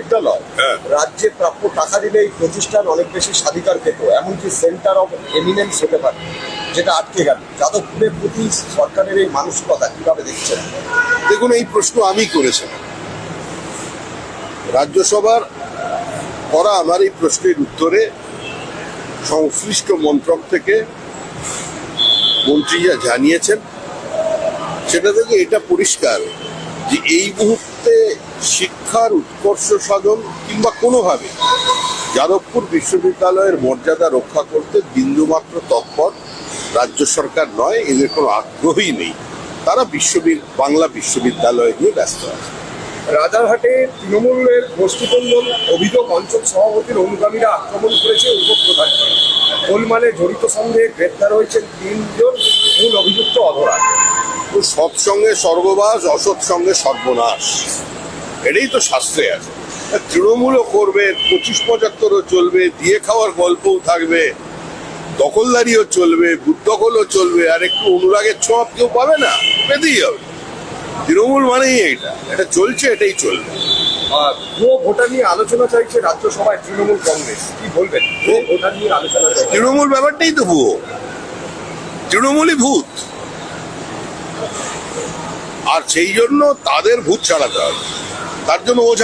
বিদ্যালয় হ্যাঁ। রাজ্যে প্রাপ্য টাকা দিলে এই প্রতিষ্ঠান অনেক বেশি স্বাধিকার পেত এমনকি সেন্টার অফ এমিনেন্স হতে পারে যেটা আটকে গেল। যাদবপুরের প্রতি সরকারের এই মানসিকতা কীভাবে দেখছেন? দেখুন এই প্রশ্ন আমি করেছিলাম। রাজ্যসভার করা আমার এই প্রশ্নের উত্তরে সংশ্লিষ্ট মন্ত্রক থেকে মন্ত্রীরা জানিয়েছেন সেটা থেকে এটা পরিষ্কার যে এই মুহূর্তে শিক্ষার উৎকর্ষ সাধন কিংবা কোনোভাবে যাদবপুর বিশ্ববিদ্যালয়ের মর্যাদা রক্ষা করতে বিন্দুমাত্র তৎপর রাজ্য সরকার নয় এদের কোনো আগ্রহই নেই। তারা বিশ্ববিদ বাংলা বিশ্ববিদ্যালয় নিয়ে ব্যস্ত আছে। রাজারহাটে তৃণমূলের গোষ্ঠীকন্দল অভিযোগ অঞ্চল সভাপতির অনুগামীরা আক্রমণ করেছে উপপ্রধানকে গোলমালে জড়িত সন্দেহে গ্রেপ্তার হয়েছেন তিনজন মূল অভিযুক্ত অধরা। সৎসঙ্গে স্বর্গবাস অসৎ সঙ্গে সর্বনাশ। এটাই তো শাস্ত্রে আছে। তৃণমূলও করবে পঁচিশ পঁচাত্তরও চলবে দিয়ে খাওয়ার গল্পও থাকবে দখলদারিও চলবে বুদ্ধকলও চলবে আর একটু অনুরাগের ছোঁয়া কেউ পাবে না পেতেই হবে। তৃণমূল মানেই এইটা এটা চলছে এটাই চলবে। ভোটার নিয়ে আলোচনা চাইছে রাজ্যসভায় তৃণমূল কংগ্রেস কি বলবেন? ভুয়ো ভোটার নিয়ে আলোচনা তৃণমূল ব্যাপারটাই তো ভুয়ো। তৃণমূলই ভূত। আর সেই জন্য তাদের ভূত ছাড়াতে হবে। তার জন্য ওঝা